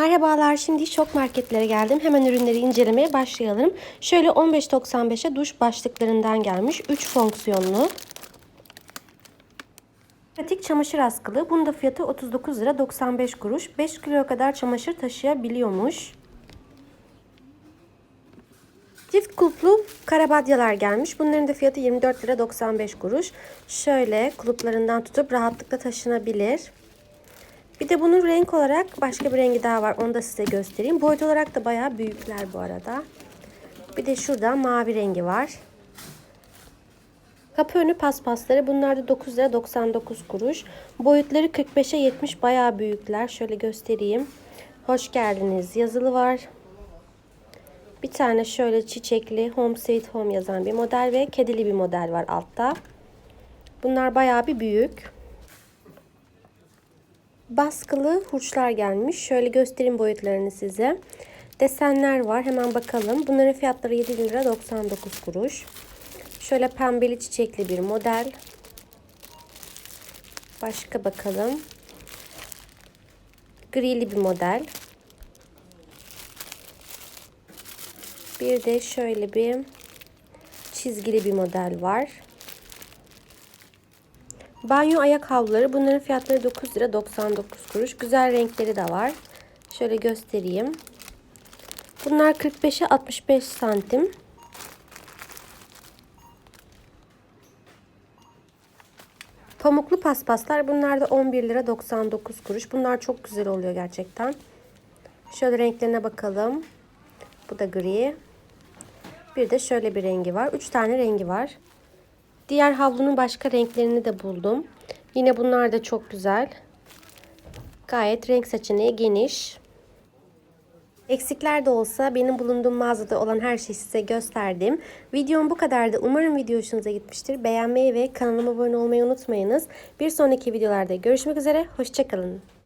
Merhabalar şimdi şok marketlere geldim. Hemen ürünleri incelemeye başlayalım. Şöyle 15.95'e duş başlıklarından gelmiş. 3 fonksiyonlu. Pratik çamaşır askılı. Bunun da fiyatı 39 lira 95 kuruş. 5 kilo kadar çamaşır taşıyabiliyormuş. Çift kulplu karabadyalar gelmiş. Bunların da fiyatı 24 lira 95 kuruş. Şöyle kuluplarından tutup rahatlıkla taşınabilir. Bir de bunun renk olarak başka bir rengi daha var. Onu da size göstereyim. Boyut olarak da bayağı büyükler bu arada. Bir de şurada mavi rengi var. Kapı önü paspasları. Bunlar da 9 lira 99 kuruş. Boyutları 45'e 70 bayağı büyükler. Şöyle göstereyim. Hoş geldiniz. Yazılı var. Bir tane şöyle çiçekli Home Sweet Home yazan bir model ve kedili bir model var altta. Bunlar bayağı bir büyük. Baskılı hurçlar gelmiş. Şöyle göstereyim boyutlarını size. Desenler var. Hemen bakalım. Bunların fiyatları 7 lira 99 kuruş. Şöyle pembeli çiçekli bir model. Başka bakalım. Grili bir model. Bir de şöyle bir çizgili bir model var. Banyo ayak havluları. Bunların fiyatları 9 lira 99 kuruş. Güzel renkleri de var. Şöyle göstereyim. Bunlar 45'e 65 santim. Pamuklu paspaslar. Bunlar da 11 lira 99 kuruş. Bunlar çok güzel oluyor gerçekten. Şöyle renklerine bakalım. Bu da gri. Bir de şöyle bir rengi var. 3 tane rengi var. Diğer havlunun başka renklerini de buldum. Yine bunlar da çok güzel. Gayet renk seçeneği geniş. Eksikler de olsa benim bulunduğum mağazada olan her şeyi size gösterdim. Videom bu kadardı. Umarım video hoşunuza gitmiştir. Beğenmeyi ve kanalıma abone olmayı unutmayınız. Bir sonraki videolarda görüşmek üzere. Hoşçakalın.